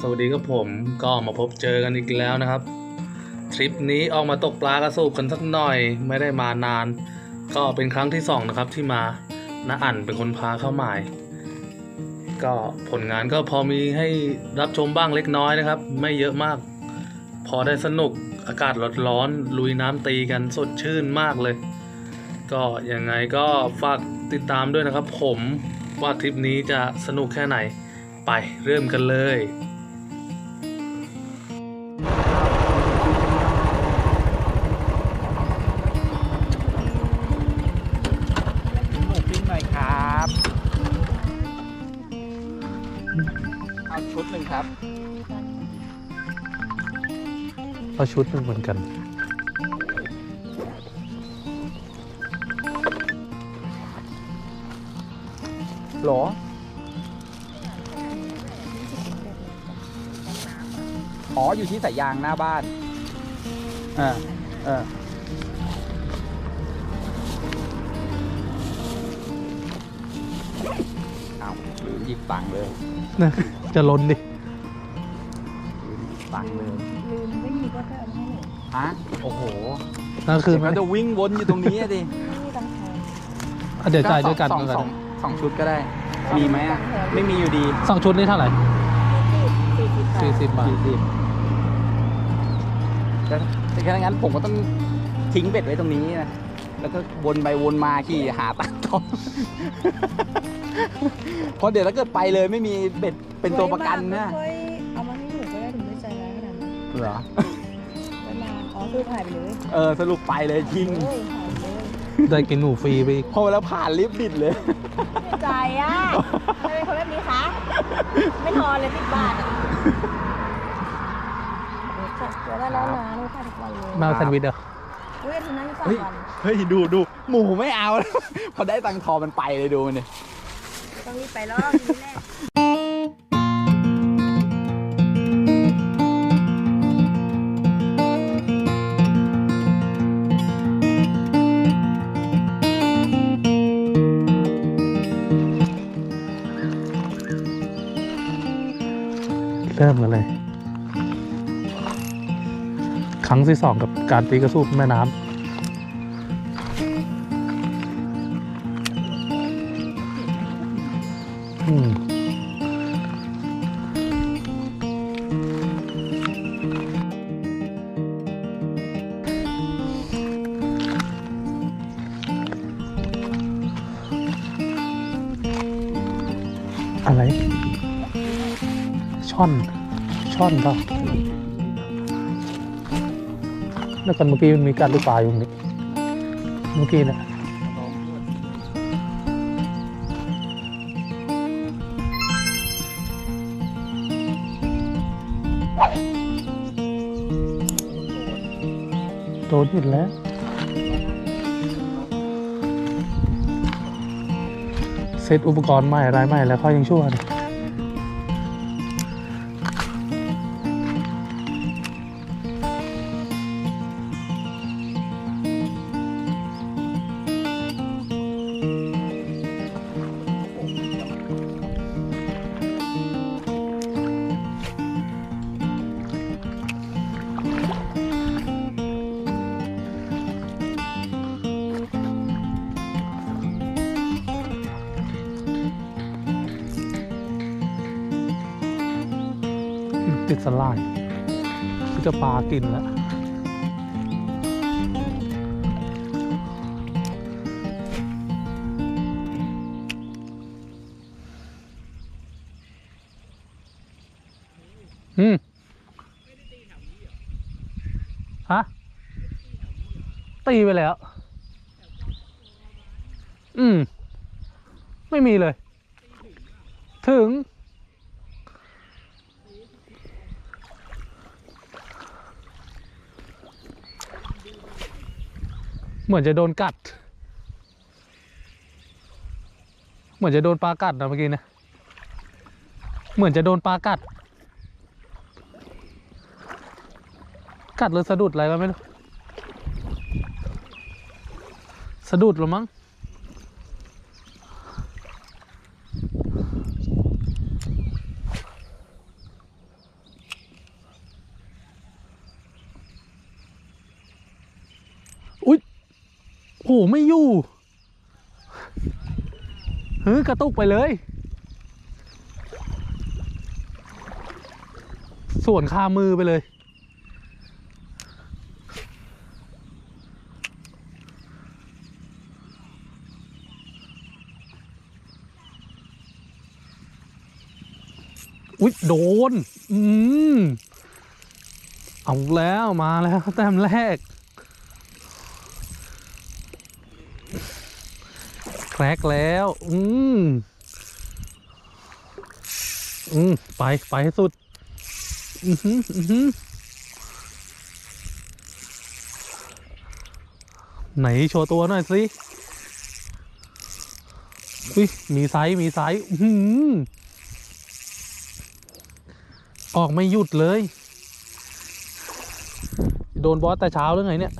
สวัสดีครับผมก็มาพบเจอกันอีกแล้วนะครับ ทริปนี้ออกมาตกปลากระสูบกันสักหน่อยไม่ได้มานาน ก็เป็นครั้งที่สองนะครับที่มาน้าอั่นเป็นคนพาเข้าหมายก็ผลงานก็พอมีให้รับชมบ้างเล็กน้อยนะครับ ไม่เยอะมาก พอได้สนุกอากาศร้อนๆลุยน้ำตีกันสดชื่นมากเลย ก็ยังไงก็ฝากติดตามด้วยนะครับ ผมว่าทริปนี้จะสนุกแค่ไหนไปเริ่มกันเลย เอาชุดหนึ่งเหมือนกัน หรอ อ๋อ อยู่ที่สายยางหน้าบ้านออเออเอาลืมหยิบตังเลยนะจะล้นดิ โอ้โหนั่นคือมันจะวิ่งวนอยู่ตรงนี้อะดิไม่มีตังค์แทนเดี๋ยวจ่ายด้วยกันสองแล้วสกัอนงสองชุดก็ได้ มีไหมอะไม่มีอยู่ดีสองชุดนี่เท่าไหร่สี่สิบบาทสี่สิบบาท สี่สิบแต่แต่แค่นั้นผมก็ต้องทิ้งเบ็ดไว้ตรงนี้นะ แล้วก็วนไปวนมาขี่หาตังค์ต่อเพราะเดี๋ยวถ้าเกิดไปเลยไม่มีเบ็ดเป็นตัวประกันนะไว้เอามาให้หนูก็ได้ถึงไม่ใจร้ายขนาดนั้นเหรอไว้มาอ๋อ คือถ่ายไปเลยเออสรุปไปเลยทิ้งเฮ้ยถ่ายไปเลยได้กินหนูฟรีไปอีกพอแล้วผ่านลิฟต์บิดเลยไม่ใจอะทำไมเป็นคนแบบนี้คะ ไม่ทอนเลยสิบบาทอะเดี๋ยวได้แล้วนะหนูถ่ายทุกวันเลยมาเอาแซนด์วิชเหรอเฮ้ยทีนั้นสามเฮ้ยวันเฮ้ยดูดูหมูไม่เอาแล้วพอได้ตังค์ทอมันไปเลยดูมันดิต้องรีบไปรอบนี้แห เดิมกันเลย ครั้งที่สองกับการตีกระสูบแม่น้ำ ช่อนเปล่าแล้วกันเมื่อกี้มันมีการลูกปลาอยู่นี้เมื่อกี้นะโดนอีกแล้วเซตอุปกรณ์ใหม่อะไรใหม่แล้วเขายังชั่วเลย อืมฮะตีไปแล้ว อืม ไม่มีเลย ถึง เหมือนจะโดนกัด เหมือนจะโดนปลากัดนะเมื่อกี้นะ เหมือนจะโดนปลากัด กัดหรือสะดุดอะไรก็ไม่รู้ สะดุดหรือมั้ง อุ๊ยโหไม่อยู่เฮ้กระตุกไปเลย ส่วนคามือไปเลย โดน อืม เอาแล้วมาแล้วแต้มแรก แครกแล้ว อืม อืม ไป ไปให้สุด อือหืออือหือไหนโชว์ตัวหน่อยสิอุ้ยมีไซส์มีไซส์อื้อหื ออกไม่หยุดเลย โดนบอสแต่เช้าหรือไงเนี่ย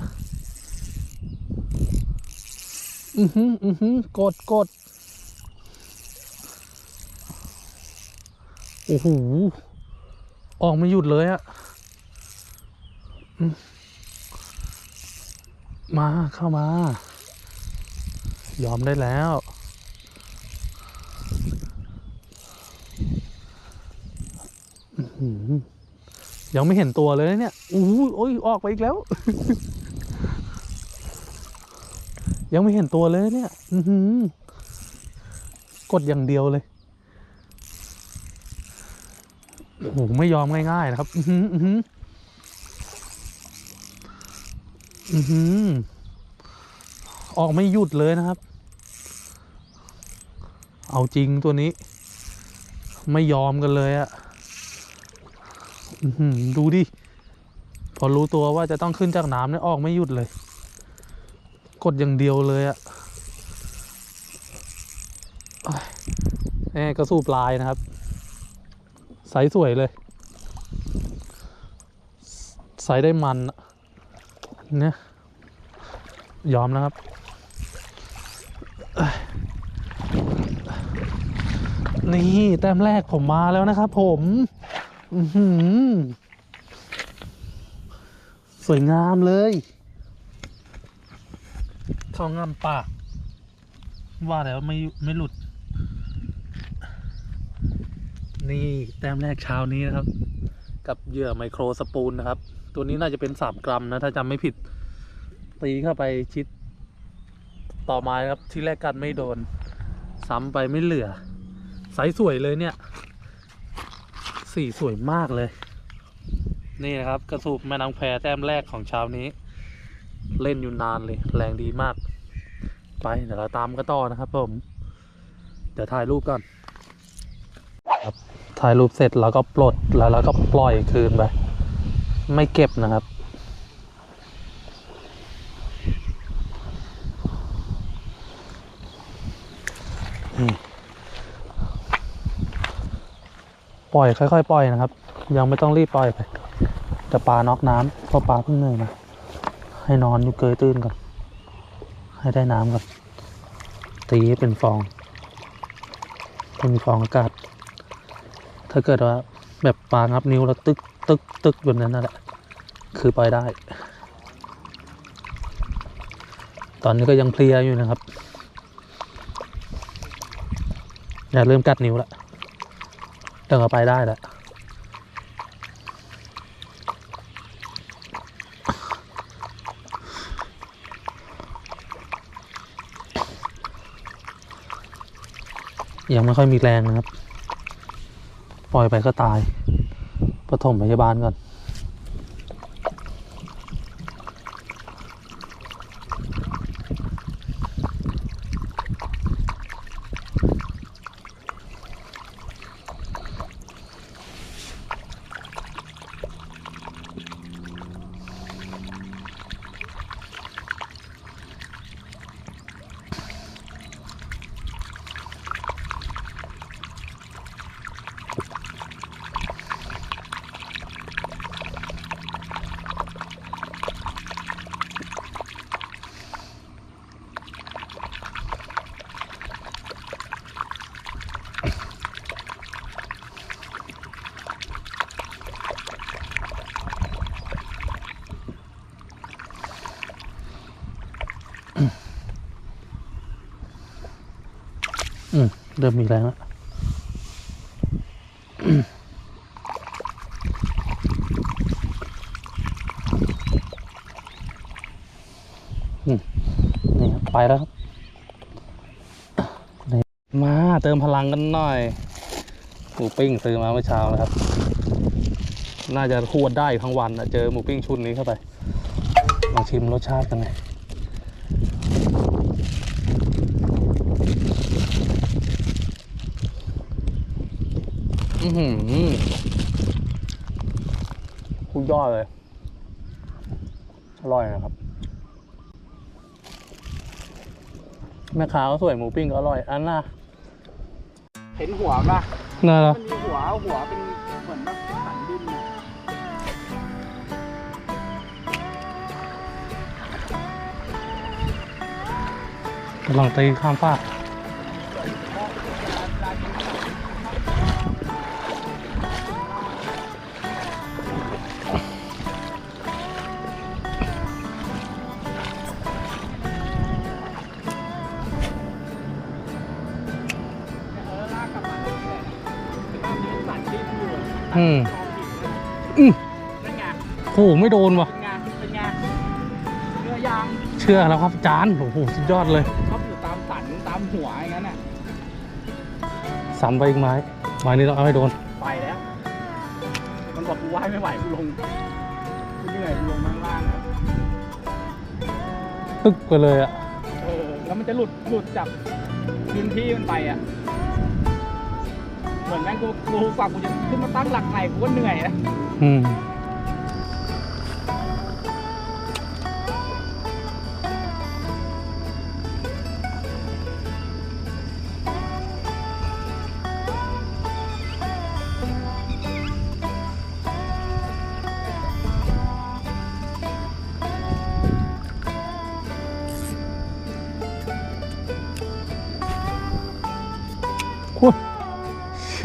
อือหืออือหือกดกดโอ้โห ออกไม่หยุดเลยอะมาเข้ามา ยอมได้แล้ว อื้อหือ ยังไม่เห็นตัวเลยเนี่ยอู้โอ้ยออกไปอีกแล้ว ยังไม่เห็นตัวเลยเนี่ย อือหือกดอย่างเดียวเลยโอ้โหไม่ยอมง่ายๆนะครับ อือหืออือหือออกไม่หยุดเลยนะครับ เอาจริงตัวนี้ ไม่ยอมกันเลยอะ ดูดิ พอรู้ตัวว่าจะต้องขึ้นจากน้ำเนี่ยออกไม่หยุดเลย กดอย่างเดียวเลยอะแอ่กระสูบลายนะครับ ใสสวยเลย ใสได้มันเนี่ยยอมนะครับนี่แต้มแรกผมมาแล้วนะครับผม สวยงามเลยเข้างามปาก ว่าแล้วไม่ไม่หลุด นี่แต้มแรกเช้านี้นะครับ กับเหยื่อไมโครสปูลนะครับ ตัวนี้น่าจะเป็นสามกรัมนะ ถ้าจำไม่ผิด ตีเข้าไปชิด ต่อไม้ครับที่แรกกัดไม่โดน ซ้ำไปไม่เหลือไซส์สวยเลยเนี่ย สีสวยมากเลย นี่นะครับ กระสูบแม่น้ำแพแต้มแรกของเช้านี้ เล่นอยู่นานเลย แรงดีมาก ไปเดี๋ยวเราตามกระต่อนะครับผม เดี๋ยวถ่ายรูปก่อนครับถ่ายรูปเสร็จแล้วก็ปลดแล้วเราก็ปล่อยคืนไป ไม่เก็บนะครับ ปล่อยค่อยๆปล่อยนะครับ ยังไม่ต้องรีบปล่อยไปแต่ปลาน็อกน้ำเพราะปลาเพิ่งเหนื่อยมาให้นอนอยู่เกยตื้นก่อนให้ได้น้ำก่อนตีให้เป็นฟองเป็นฟองอากาศ ถ้าเกิดว่าแบบปลางับนิ้วแล้วตึกตึกตึกแบบนั้นนั่นแหละ คือปล่อยได้ ตอนนี้ก็ยังเพลียอยู่นะครับอย่าเริ่มกัดนิ้วแล้ว เดินออกไปได้แล้วยังไม่ค่อยมีแรงนะครับ ปล่อยไปก็ตายปฐมพยาบาลก่อน เริ่มมีแรงแล้วนี่ไปแล้วครับมาเติมพลังกันหน่อยหมูปิ้งซื้อมาเมื่อเช้านะครับ น่าจะขวดได้ทั้งวันอะเจอหมูปิ้งชุดนี้เข้าไป มาชิมรสชาติกันเลย อือหือคุณยอดเลย อร่อยนะครับ แม่ค้าก็สวยหมูปิ้งก็อร่อย อันน่ะเห็นหัวป่ะน่ารักมันมีหัวหัวเป็นเหมือนแบบสันดินน่ะกำลังตีข้ามฟาก อืมอืมเป็นไงโหไม่โดนว่ะ เป็นไงเป็นไงเนื้อยางเชื่อแล้วครับจานโอ้โหสุดยอดเลยชอบอยู่ตามสันตามหัวอย่างนั้นน่ะซ้ำไปอีกไม้ไม้นี้ต้องเอาให้โดน ไปแล้ว มันบอกกูว่ายไม่ไหวกูลงกูเหนื่อยกูลงมาข้างล่างครับตึกไปเลยอะเออแล้วมันจะหลุดหลุดจากพื้นที่มันไปอะ เหมือนแม่งกูกูกว่ากูจะขึ้นมาตั้งหลักใหม่กูก็เหนื่อยนะอืม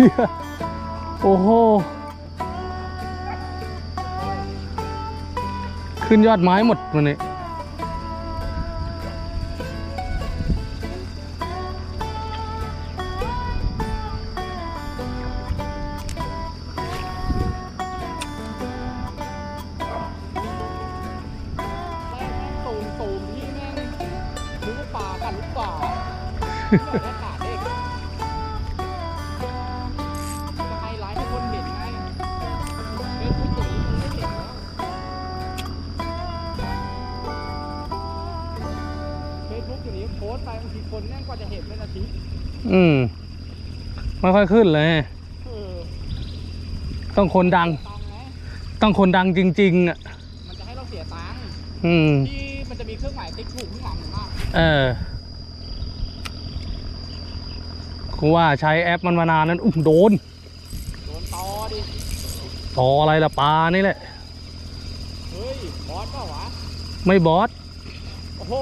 เชี่ยโอ้โห ขึ้นยอดไม้หมดวันนี้ ค่อยขึ้นเลยเออต้องคนดังตังค์ไหมต้องคนดังจริงๆอะ มันจะให้เราเสียตังค์อืม ที่มันจะมีเครื่องหมายติ๊กถูกข้างหลังเห็นปะเออกูว่าใช้แอปมันมานานนั้นอุ้มโดน โดนตอดิต่ออะไรละปลานี่แหละ เฮ้ยบอสเปล่าวะไม่บอสโอ้โห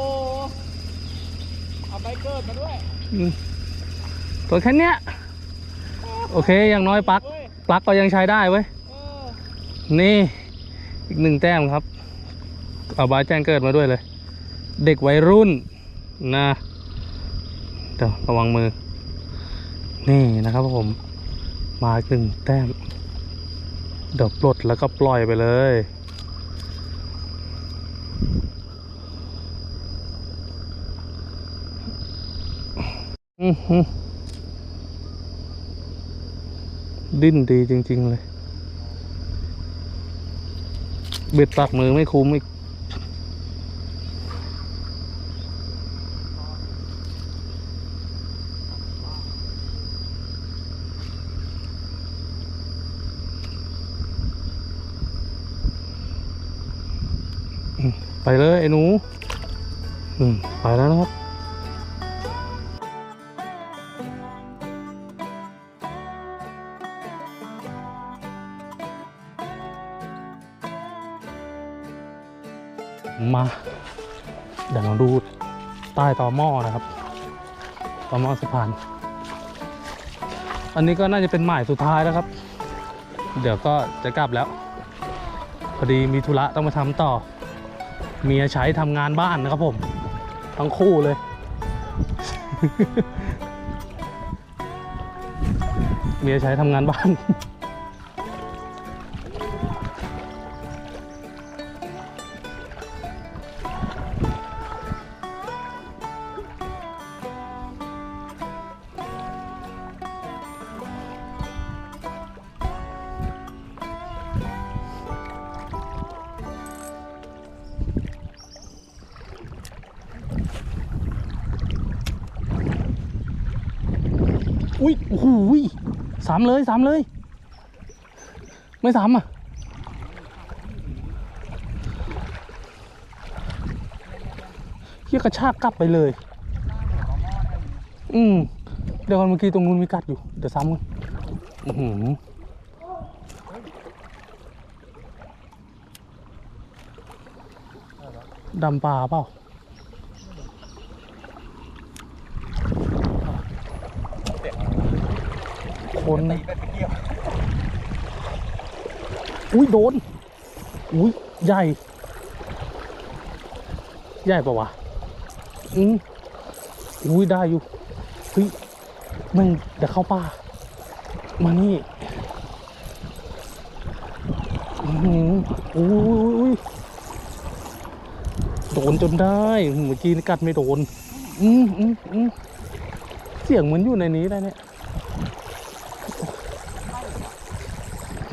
เอาใบเกิดมาด้วย อืมตัวแค่เนี้ย โอเคอย่างน้อยปลั๊กปลั๊กก็ยังใช้ได้เว้ยนี่อีกหนึ่งแต้มครับ เอาบายแจ้งเกิดมาด้วยเลย เด็กวัยรุ่นนะเดี๋ยวระวังมือ นี่นะครับผมมาหนึ่งแต้มเดี๋ยวปลดแล้วก็ปล่อยไปเลยอือหือ ดิ้นดีจริง ๆ เลย เบ็ดปักมือไม่คุ้มอีกไปเลยไอ้หนู อืม ไปแล้วนะครับ มาเดี๋ยวเราดูใต้ต่อหม้อนะครับต่อหม้อสะพาน อันนี้ก็น่าจะเป็นหมายสุดท้ายแล้วครับ เดี๋ยวก็จะกลับแล้ว พอดีมีธุระต้องมาทำต่อ เมียใช้ทำงานบ้านนะครับผม ทั้งคู่เลย เมียใช้ทำงานบ้าน สามเลยสามเลย ไม่สามอะเฮียกระชากกลับไปเลย อืมเดี๋ยวก่อนเมื่อกี้ตรงนู้นมีกัดอยู่ เดี๋ยวซ้ำกันอือหือดำปลาเปล่า คนนะอุ้ยโดน อุ้ยใหญ่ ใหญ่ปะวะอืมอุ้ยได้อยู่เฮ้ยแม่งเดี๋ยวเข้าป่า มานี่อือหืออุ้ยอุ้ยอุ้ยโดนจนได้เมื่อกี้นี่กัดไม่โดน อืมอืมอืมเสียงเหมือนอยู่ในนี้ได้เนี่ย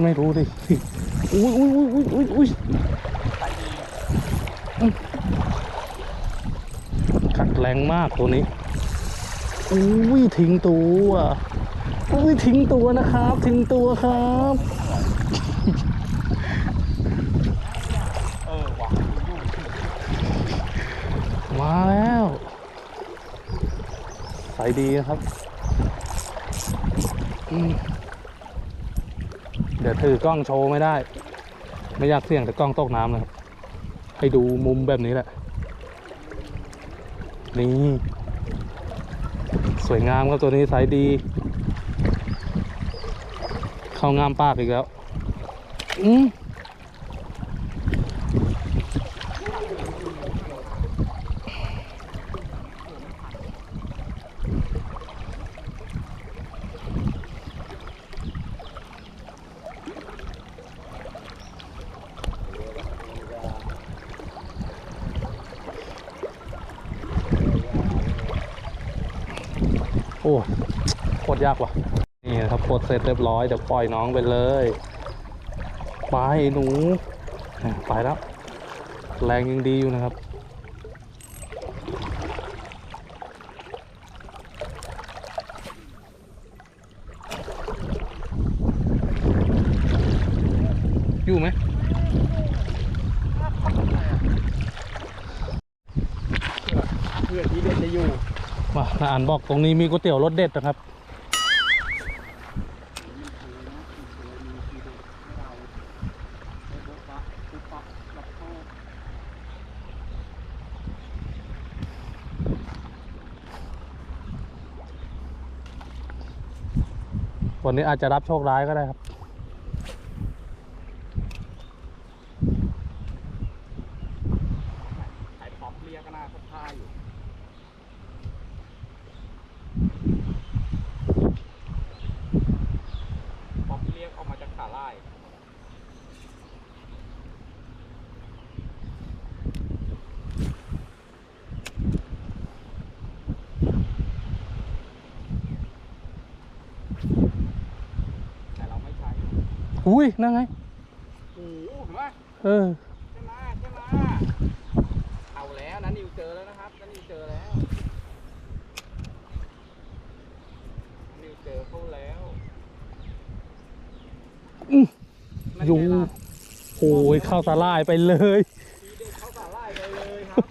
ไม่รู้ดิอุ้ยอุ้ยอุ้ยอุ้ยอุ้ยอุ้ยขัดแรงมากตัวนี้อุ้ยทิ้งตัวอุ้ยทิ้งตัวนะครับ ทิ้งตัวครับมาแล้วใส่ดีนะครับอืม เดี๋ยวถือกล้องโชว์ไม่ได้ ไม่อยากเสี่ยงแต่กล้องตกน้ำนะครับ ให้ดูมุมแบบนี้แหละ นี่ สวยงามครับตัวนี้สายดี เข้างามปากอีกแล้ว อืม ยากว่ะ นี่นะครับกดเสร็จเรียบร้อย เดี๋ยวปล่อยน้องไปเลย ไปหนูอะไปแล้ว แรงยังดีอยู่นะครับอยู่ไหมเพื่อนที่เด็ดจะอยู่มาน้าอ่านบอกตรงนี้มีก๋วยเตี๋ยวรสเด็ดนะครับ วันนี้อาจจะรับโชคร้ายก็ได้ครับ ไอ้ป๊อปเรียกก็น่าท่าอยู่ป๊อปเรียกออกมาจากขาไล่แต่เราไม่ใช้ อุ้ยนั่งไงโอ้โหเห็นไหมเออใช่ไหมใช่ไหมเอาแล้วนะนิวเจอแล้วนะครับนะนิวเจอแล้วนิวเจอเขาแล้วอื้อนั่นอยู่ไงล่ะโอ้ยเข้าสาลายไปเลยทีเด็ดเขาสาไล่ไปเลยครับ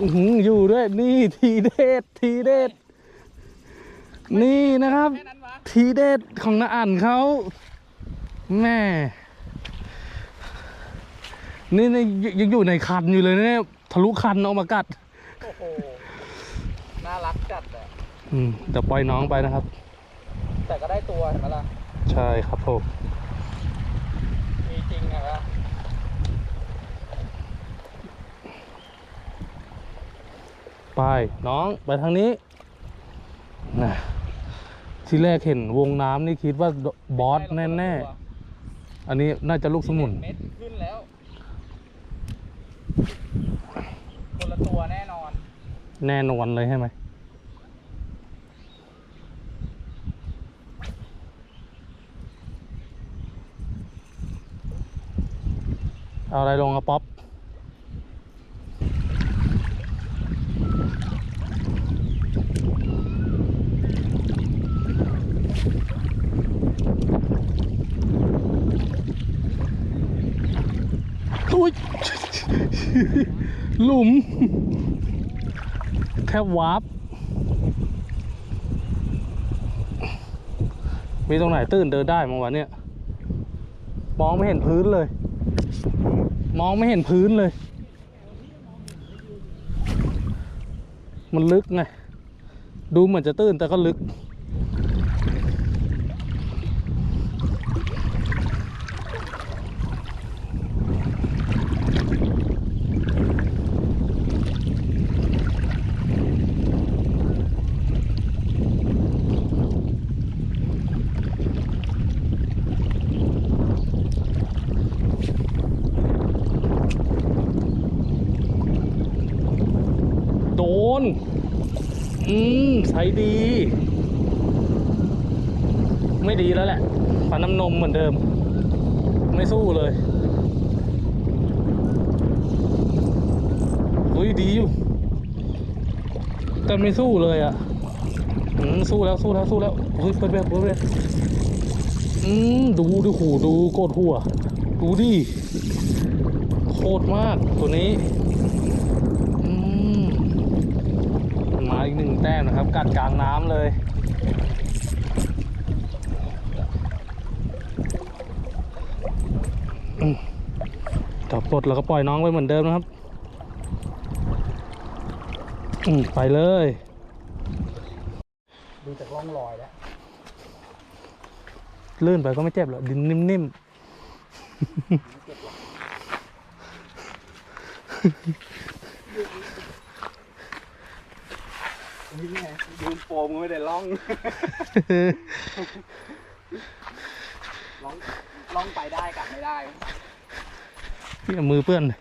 อื้อหืออยู่ด้วยนี่ทีเด็ดทีเด็ดนี่นะครับ แค่นั้น ทีเด็ดของน้าอ่านเขาแม่นี่นี่ยังยังอยู่ในคันอยู่เลยนะเนี่ยทะลุคันออกมากัดโอ้โหน่ารักจัดอะอืมเดี๋ยวปล่อยน้องไปนะครับ แต่ก็ได้ตัวเห็นไหมล่ะใช่ครับผมมีจริงอะนะไปน้องไปทางนี้นะ ที่แรกเห็นวงน้ำนี่คิดว่าบอสแน่ๆ อันนี้น่าจะลูกสมุน เม็ดขึ้นแล้ว คนละตัวแน่นอน แน่นอนเลยใช่ไหม เอาอะไรลงอะป๊อป อุ้ยหลุมแค่วาร์ปมีตรงไหนตื้นเดินได้มั้งวะเนี่ย มองไม่เห็นพื้นเลย มองไม่เห็นพื้นเลย มันลึกไง ดูเหมือนจะตื้นแต่ก็ลึก โดน อืมใช้ดี ไม่ดีแล้วแหละฟันน้ำนมเหมือนเดิม ไม่สู้เลยอุ้ยดีอยู่ แต่ไม่สู้เลยอะสู้แล้วสู้แล้วสู้แล้วเฮ้ยเปิดแบบเปิดแบบอืมดูดูหูดูโกดหัว ดูดิโคตรมากตัวนี้ อืม มา อีกหนึ่งแต้มนะครับ กัดกลางน้ำเลยอืมจับปลดแล้วก็ปล่อยน้องไปเหมือนเดิมนะครับอืมไปเลย ดูจากร่องรอยแล้วลื่นไปก็ไม่เจ็บหรอกดินนิ่มนี่ไง ยืนโฟมก็ไม่ได้ล่องๆล่องล่องไปได้กลับไม่ได้พี่เอามือเปื้อนเลย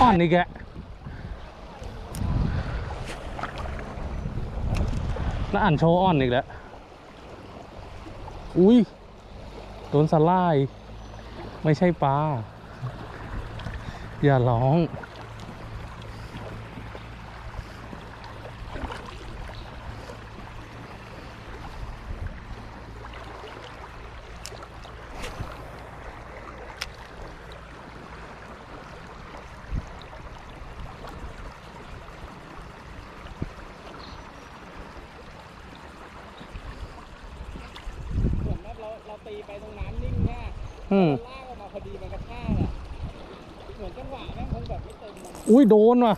อ่อนอีกแกน่าอ่านโชว์อ่อนอีกแล้ว อุ้ยโดนสลาย ไม่ใช่ปลา อย่าร้อง เหมือนว่าเราเรา ตีไปตรงน้ำนิ่งแค่อืมลากออกมาพอดีมันกระชากอะเหมือนจังหวะแม่งคงแบบไม่เต็มมันอุ้ยโดนว่ะ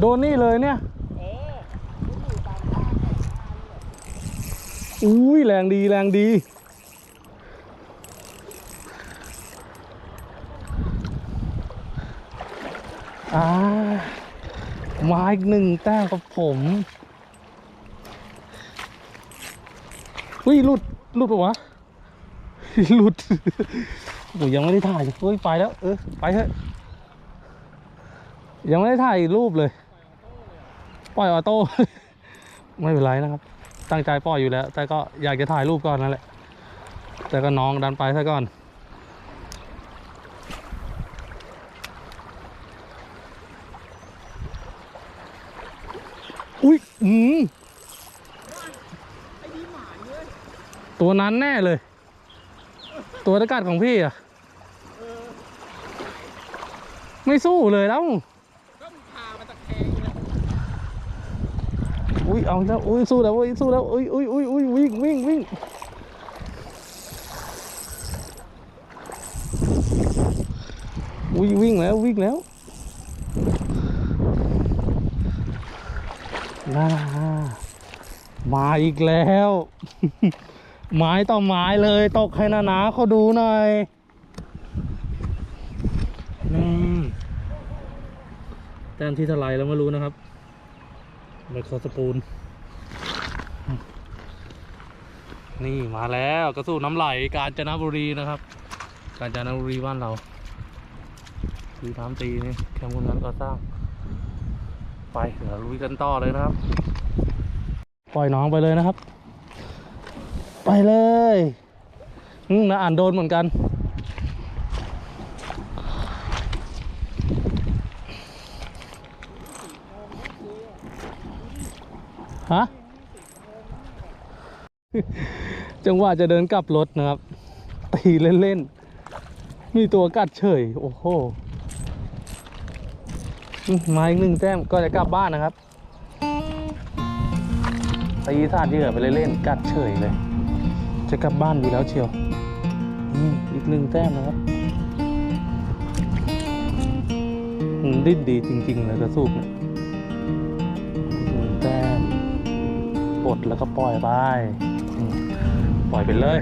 โดนนี่เลยเนี่ย เออมันอยู่ตามข้างเนี่ยอุ้ยแรงดีแรงดี อ่ามาอีกหนึ่งแต้มกับผม อุ้ยหลุดหลุดปะวะหลุดโอ้ยยังไม่ได้ถ่ายเลยเฮ้ยไปแล้ว เออไปเถอะยังไม่ได้ถ่ายรูปเลย ปล่อยออโต้ไม่เป็นไรนะครับ ตั้งใจปล่อยอยู่แล้ว แต่ก็อยากจะถ่ายรูปก่อนนั่นแหละ แต่ก็น้องดันไปซะก่อนอุ้ยอืม ตัวนั้นแน่เลย ตัวตะกัดของพี่อะ ไม่สู้เลยแล้วก็พามาตะแคงอยู่แล้วอุ้ยเอาแล้วอุ้ยสู้แล้วอุ้ยสู้แล้วอุ้ยอุ้ยอุ้ยอุ้ยวิ่งวิ่งวิ่งอุ้ยวิ่งแล้ววิ่งแล้วน่ามาอีกแล้ว ไม้ต่อไม้เลยตกให้นานาเขาดูหน่อยนี่แต้มที่เท่าไรแล้วไม่รู้นะครับไมโครสปูน นี่มาแล้วกระสู้น้ำไหลกาญจนบุรีนะครับ กาญจนบุรีบ้านเราดูน้ำตีนี่แคมป์คนงานก่อสร้าง ไปเดี๋ยวลุยกันต่อเลยนะครับ ปล่อยน้องไปเลยนะครับ ไปเลยอืมนะอ่านโดนเหมือนกัน ฮะ จังหวะจะเดินกลับรถนะครับ ตีเล่นๆ มีตัวกัดเฉย โอ้โหมมาอีกหนึ่งแต้มก็จะกลับบ้านนะครับตีสาดเหยื่อไปเล่นๆกัดเฉยเลย จะกลับบ้านอยู่แล้วเชียวอีกหนึ่งแต้มนะครับดิ้นดีจริงๆเลยกระสูบเนี่ยหนึ่งแต้มปลดแล้วก็ปล่อยไป ปล่อยไปเลย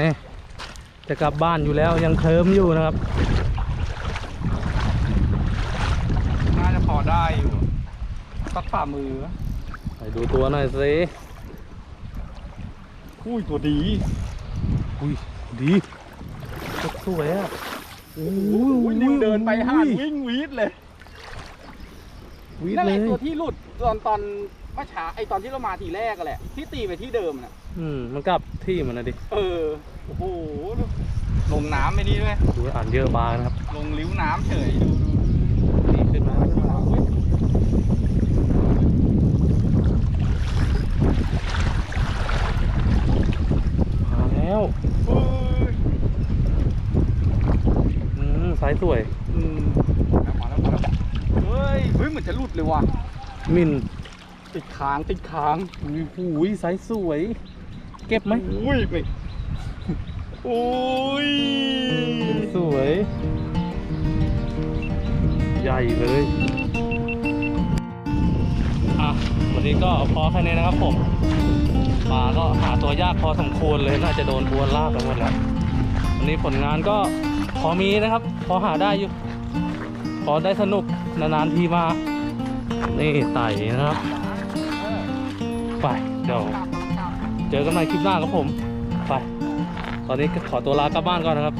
นี่จะกลับบ้านอยู่แล้วยังเคลิ้มอยู่นะครับ น่าจะพอได้อยู่สักฝ่ามือไปดูตัวหน่อยสิอุ้ยตัวดี อุ้ยดีสวยอะโอ้อุ้ยนิวเดินไปห้านวิ่งวีดเลยวีดนั่นเลแหละยตัวที่หลุดตอนตอนเมื่อเช้าไอตอนที่เรามาทีแรกอะแหละ ที่ตีไปที่เดิมน่ะ อืมมันกลับที่มันนะดิ เออ โอ้โห ลงน้ำไปนี่ด้วย ดูอ่านเยอะบางนะครับ ลงลิ้วน้ำเฉย ดูดูนี่ขึ้นมาขึ้นมาอุ๊ยมาแล้วเฮ้ยอืมสายสวย อืมมาแล้วมาแล้วเฮ้ย เฮ้ย เหมือนจะหลุดเลยว่ะ มินติดค้างติดค้างโอ้โหสายสวย เก็บไหมอุ้ยไปโอ้ยสวย ใหญ่เลยอะวันนี้ก็พอแค่นี้นะครับผมปลาก็หาตัวยากพอสมควรเลยน่าจะโดนบัวลากไปหมดแล้ววันนี้ผลงานก็พอมีนะครับ พอหาได้อยู่ พอได้สนุกนานๆทีมา นี่ไต่นะครับเออไปเดี๋ยวกลับกลับ เจอกันใหม่คลิปหน้าครับผม ไป ตอนนี้ขอตัวลากลับบ้านก่อนนะครับ